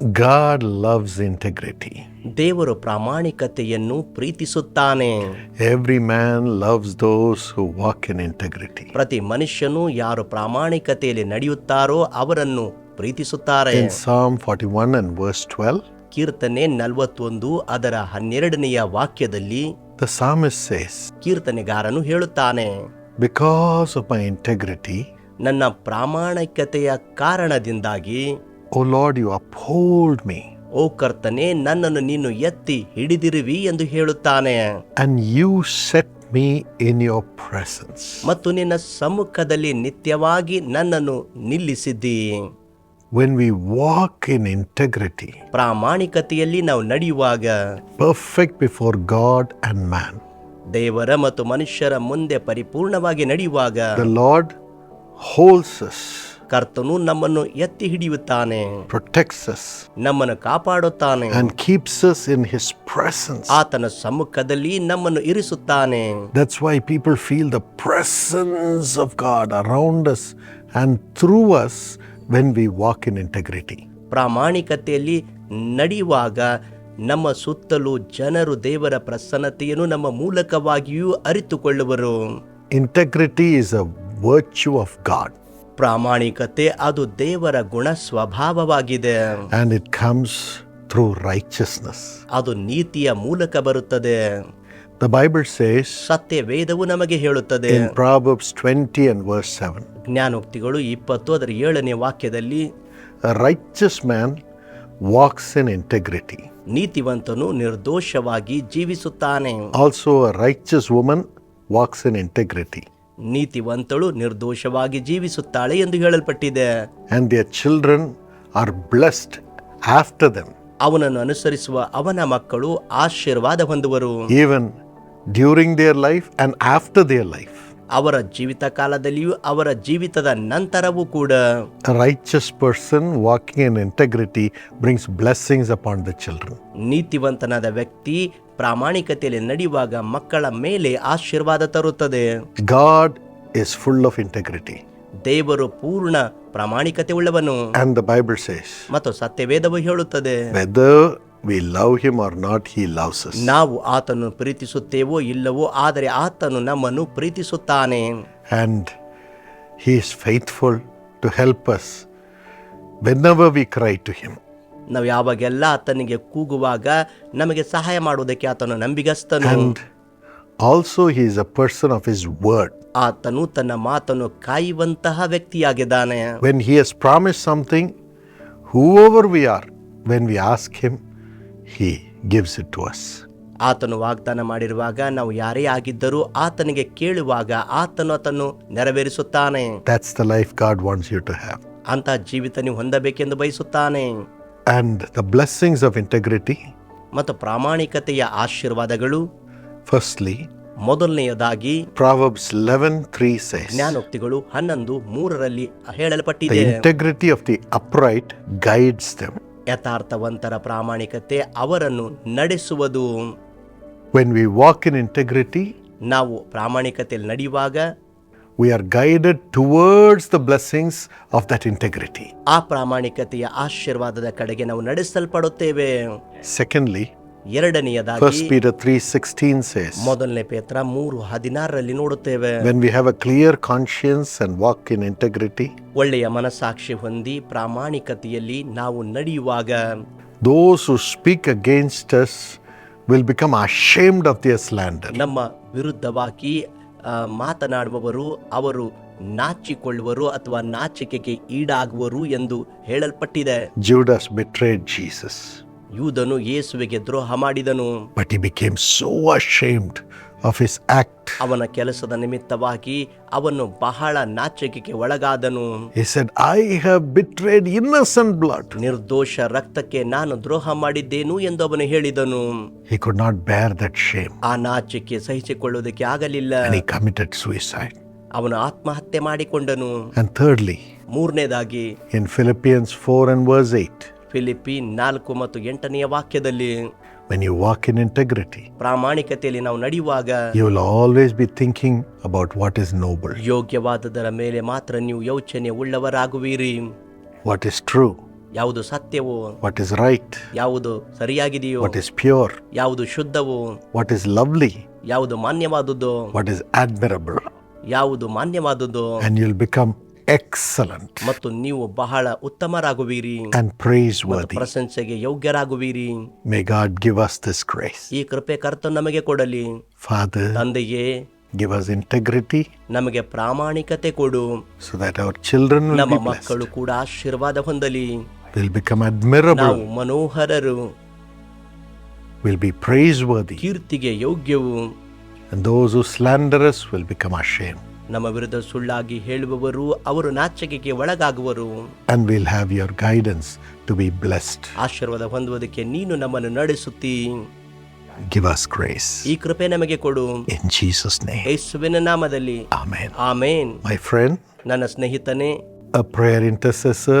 God loves integrity. ದೇವರು ಪ್ರಾಮಾಣಿಕತೆಯನ್ನು ಪ್ರೀತಿಸುತ್ತಾನೆ Every man loves those who walk in integrity. ಪ್ರತಿ ಮನುಷ್ಯನು ಯಾರು ಪ್ರಾಮಾಣಿಕತೆಯಲ್ಲಿ ನಡೆಯುತ್ತಾರೋ ಅವರನ್ನು ಪ್ರೀತಿಸುತ್ತಾರೆ In Psalm 41 and verse 12, ಕೀರ್ತನೆ ನಲವತ್ತೊಂದು ಅದರ ಹನ್ನೆರಡನೆಯ ವಾಕ್ಯದಲ್ಲಿ the psalmist says, ಕೀರ್ತನೆಗಾರನು ಹೇಳುತ್ತಾನೆ Because of my integrity, ನನ್ನ ಪ್ರಾಮಾಣಿಕತೆಯ ಕಾರಣದಿಂದಾಗಿ O Lord you uphold me ಓ ಕರ್ತನೆ ನನ್ನನ್ನು ನೀನು ಎತ್ತಿ ಹಿಡಿದಿರುವಿ ಎಂದು ಹೇಳುತ್ತಾನೆ. And you set me in your presence ಮತ್ತು ನಿನ್ನ ಸಮ್ಮುಖದಲ್ಲಿ ನಿತ್ಯವಾಗಿ ನನ್ನನ್ನು ನಿಲ್ಲಿಸಿದ್ದಿ. When we walk in integrity, ಪ್ರಾಮಾಣಿಕತೆಯಲ್ಲಿ ನಾವು ನಡೆಯುವಾಗ. Perfect before God and man, ದೇವರ ಮತ್ತು ಮನುಷ್ಯರ ಮುಂದೆ ಪರಿಪೂರ್ಣವಾಗಿ ನಡೆಯುವಾಗ. The Lord holds us, ಕರ್ತನು ನಮ್ಮನ್ನು ಎತ್ತಿ ಹಿಡಿಯುತ್ತಾನೆ ಪ್ರೊಟೆಕ್ಸಸ್ us, ನಮ್ಮನ್ನು ಕಾಪಾಡುತ್ತಾನೆ and keeps us in His presence. ಆತನ ಸಮ್ಮುಖದಲ್ಲಿ ನಮ್ಮನ್ನು ಇರಿಸುತ್ತಾನೆ That's why people feel the presence of God around us and through us when we walk in integrity. ಪ್ರಾಮಾಣಿಕತೆಯಲ್ಲಿ ನಡೆಯುವಾಗ ನಮ್ಮ ಸುತ್ತಲೂ ಜನರು ದೇವರ ಪ್ರಸನ್ನತೆಯನ್ನು ನಮ್ಮ ಮೂಲಕವಾಗಿಯೂ ಅರಿತುಕೊಳ್ಳುವರು Integrity is a virtue of God ಪ್ರಾಮಾಣಿಕತೆ ಅದು ದೇವರ ಗುಣ ಸ್ವಭಾವವಾಗಿದೆ and it comes through righteousness ಅದು ನೀತಿಯ ಮೂಲಕ ಬರುತ್ತದೆ. The Bible says ಸತ್ಯ ವೇದವು ನಮಗೆ ಹೇಳುತ್ತದೆ. in Proverbs 20 and verse 7 ಜ್ಞಾನೋಕ್ತಿಗಳು ಇಪ್ಪತ್ತು ಅದರ ಏಳನೇ ವಾಕ್ಯದಲ್ಲಿ A righteous man walks in integrity. ನೀತಿವಂತನು ನಿರ್ದೋಷವಾಗಿ ಜೀವಿಸುತ್ತಾನೆ. Also, a righteous woman walks in integrity, ನೀತಿವಂತಳು ನಿರ್ದೋಷವಾಗಿ ಜೀವಿಸುತ್ತಾಳೆ ಎಂದು ಹೇಳಲ್ಪಟ್ಟಿದೆ and their children are blessed after them, ಅವನನ್ನು ಅನುಸರಿಸುವ ಅವನ ಮಕ್ಕಳು ಆಶೀರ್ವಾದ ಹೊಂದುವರು even during their life and after their life. ಅವರ ಜೀವಿತ ಕಾಲದಲ್ಲಿಯೂ ಅವರ ಜೀವಿತದ ನಂತರವೂ ಕೂಡ righteous righteous person walking in integrity brings blessings upon the children. ನೀತಿವಂತನಾದ ವ್ಯಕ್ತಿ ಪ್ರಾಮಾಣಿಕತೆಯಲ್ಲಿ ನಡೆಯುವಾಗ ಮಕ್ಕಳ ಮೇಲೆ ಆಶೀರ್ವಾದ ತರುತ್ತದೆ. God is full of integrity ದೇವರು ಪೂರ್ಣ ಪ್ರಾಮಾಣಿಕತೆ ಉಳ್ಳವನು. Bible says, ಮತ್ತು ಸತ್ಯವೇದವು ಹೇಳುತ್ತದೆ. We love him or not, he loves us. ನಾವು ಆತನು ಪ್ರೀತಿಸುತ್ತೇವೋ ಇಲ್ಲವೋ ಆದರೆ ಆತನು ನಮ್ಮನ್ನು ಪ್ರೀತಿಸುತ್ತಾನೆ. And is faithful to help us when whenever we cry to him. ನಾವು ಯಾವಾಗೆಲ್ಲ ಆತನಿಗೆ ಕೂಗುವಾಗ ನಮಗೆ ಸಹಾಯ ಮಾಡುವುದಕ್ಕೆ ಆತನು ನಂಬಿಗಸ್ತನು. Also he is a person of his word. ಆತನು ತನ್ನ ಮಾತನ್ನು ಕಾಯುವಂತಹ ವ್ಯಕ್ತಿಯಾಗಿದ್ದಾನೆ. When he promise something whoever we are when we ask him he gives it to us ಆತನು ವಾಗ್ದಾನ ಮಾಡಿರುವಾಗ ನಾವು ಯಾರೇ ಆಗಿದ್ದರೂ ಆತನಿಗೆ ಕೇಳುವಾಗ ಆತನು ಆತನು ನೆರವೇರಿಸುತ್ತಾನೆ. That's the life God wants you to have ಅಂತ ಜೀವಿತ ನೀವು ಹೊಂದಬೇಕೆಂದು ಬಯಸುತ್ತಾನೆ. And the blessings of integrity ಮತ್ತು ಪ್ರಾಮಾಣಿಕತೆಯ ಆಶೀರ್ವಾದಗಳು. ಫಸ್ಟ್ಲಿ ಮೊದಲನೆಯದಾಗಿ ಪ್ರಾವರ್ಬ್ಸ್ ಲೆವೆನ್ ತ್ರೀ ಸೆ ಜ್ಞಾನೋಕ್ತಿಗಳು ಹನ್ನೊಂದು ಮೂರರಲ್ಲಿ ಹೇಳಲ್ಪಟ್ಟಿದೆ. Integrity of the upright guides them ಯಥಾರ್ಥವಂತರ ಪ್ರಾಮಾಣಿಕತೆ ಅವರನ್ನು ನಡೆಸುವುದು. When we walk in integrity ನಾವು ಪ್ರಾಮಾಣಿಕತೆಯಲ್ಲಿ ನಡೆಯುವಾಗ we are guided towards the blessings of that integrity. ಆ ಪ್ರಾಮಾಣಿಕತೆಯ ಆಶೀರ್ವಾದದ ಕಡೆಗೆ ನಾವು ನಡೆಸಲ್ಪಡುತ್ತೇವೆ Secondly, 1 ಎರಡನೆಯದಾಗಿ Peter 3:16 says, ಮೊದಲನೇ ಪೇತ್ರ ಮೂರು ಹದಿನಾರರಲ್ಲಿ ನೋಡುತ್ತೇವೆ when we have a clear conscience and walk in integrity, ಒಳ್ಳೆಯ ಮನಸ್ಸಾಕ್ಷಿ ಹೊಂದಿ ಪ್ರಾಮಾಣಿಕತೆಯಲ್ಲಿ ನಾವು ನಡೆಯುವಾಗ those who speak against us will become ashamed of their slander. ನಮ್ಮ ವಿರುದ್ಧವಾಗಿ ಆ, ಮಾತನಾಡುವವರು ಅವರು ನಾಚಿಕೊಳ್ಳುವರು ಅಥವಾ ನಾಚಿಕೆಗೆ ಈಡಾಗುವರು ಎಂದು ಹೇಳಲ್ಪಟ್ಟಿದೆ. ಜೂಡಸ್ ಬಿಟ್ರೇಡ್ ಜೀಸಸ್ ಯೂದನು ಯೇಸುವಿಗೆ ದ್ರೋಹ ಮಾಡಿದನು. But he became so ashamed of his act ಅವನ ಕೆಲಸದ ನಿಮಿತ್ತವಾಗಿ ಅವನು ಬಹಳ ನಾಚಿಕೆಗೆ ಒಳಗಾದನು. He said, I have betrayed innocent blood. ನಿರ್ದೋಷ ರಕ್ತಕ್ಕೆ ನಾನು ದ್ರೋಹ ಮಾಡಿದ್ದೇನು ಎಂದು ಅವನು ಹೇಳಿದನು. He could not bear that shame. ಆ ನಾಚಿಕೆ ಸಹಿಸಿಕೊಳ್ಳುವುದಕ್ಕೆ ಆಗಲಿಲ್ಲ. And he committed suicide. ಅವನು ಆತ್ಮಹತ್ಯೆ ಮಾಡಿಕೊಂಡನು. And thirdly, ಮೂರನೇದಾಗಿ in Philippians 4 and verse 8, Philippi ನಾಲ್ಕು ಮತ್ತು ಎಂಟನೆಯ ವಾಕ್ಯದಲ್ಲಿ when you walk in integrity, ಪ್ರಾಮಾಣಿಕತೆಯಲ್ಲಿ ನಾವು ನಡೆಯುವಾಗ you will always be thinking about what is noble, ಯೋಗ್ಯವಾದದರ ಮೇಲೆ ಮಾತ್ರ ನೀವು ಯೋಚನೆ ಉಳ್ಳವರಾಗುವಿರಿ what is true, ಯಾವುದು ಸತ್ಯವೋ what is right, ಯಾವುದು ಸರಿಯಾಗಿದೆಯೋ what is pure, ಯಾವುದು ಶುದ್ಧವೋ what is lovely, ಯಾವುದು ಮಾನ್ಯವಾದುದು what is admirable, ಯಾವುದು ಮಾನ್ಯವಾದುದು and you'll become excellent ಮತ್ತು ನೀವು ಬಹಳ ಉತ್ತಮರಾಗುವಿರಿ and praiseworthy. ಪ್ರಶಂಸೆಗೆ ಯೋಗ್ಯರಾಗುವಿರಿ May God give us this grace. ಈ ಕೃಪೆ ಕರ್ತ ನಮಗೆ ಕೊಡಲಿ Father, ತಂದೆಯೇ give us integrity ನಮಗೆ ಪ್ರಾಮಾಣಿಕತೆ ಕೊಡು so that our children will ನಮ್ಮ be blessed, ಮಕ್ಕಳು ಕೂಡ ಆಶೀರ್ವಾದ ಹೊಂದಲಿ will become admirable, ನಾವು ಮನೋಹರರು will be praiseworthy, ಕೀರ್ತಿಗೆ ಯೋಗ್ಯವು and those who slander us will become ashamed. ನಮ್ಮ ವಿರುದ್ಧ ಸುಳ್ಳಾಗಿ ಹೇಳುವವರು ಅವರು ನಾಚಿಕೆಗೆ ಒಳಗಾಗುವರು And we'll have your guidance to be blessed. ಆಶೀರ್ವಾದ ಹೊಂದುವುದಕ್ಕೆ ನೀನು ನಮ್ಮನ್ನು ನಡೆಸುತ್ತಿ Give us grace. ಈ ಕೃಪೆ ನಮಗೆ ಕೊಡು In Jesus' name. ಯೇಸುವಿನ ನಾಮದಲ್ಲಿ Amen. ಆಮೇನ್ My friend, ನನ್ನ ಸ್ನೇಹಿತನೇ a prayer intercessor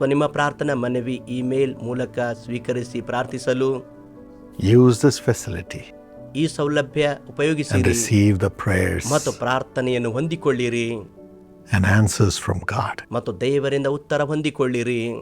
ನಿಮ್ಮ ಪ್ರಾರ್ಥನಾ ಮನವಿ ಇಮೇಲ್ ಮೂಲಕ ಸ್ವೀಕರಿಸಿ ಪ್ರಾರ್ಥಿಸಲು ಯೂಸ್ ದಿಸ್ ಫೆಸಿಲಿಟಿ ಈ ಸೌಲಭ್ಯ ಉಪಯೋಗಿಸಿ ರಿಸೀವ್ ದ ಪ್ರೇಯರ್ಸ್ ಮತ್ತು ಪ್ರಾರ್ಥನೆಯನ್ನು ಹೊಂದಿಕೊಳ್ಳಿರಿ. ಆನ್ಸರ್ಸ್ ಫ್ರಮ್ ಗಾಡ್ ಮತ್ತು ದೇವರಿಂದ ಉತ್ತರ ಹೊಂದಿಕೊಳ್ಳಿರಿ.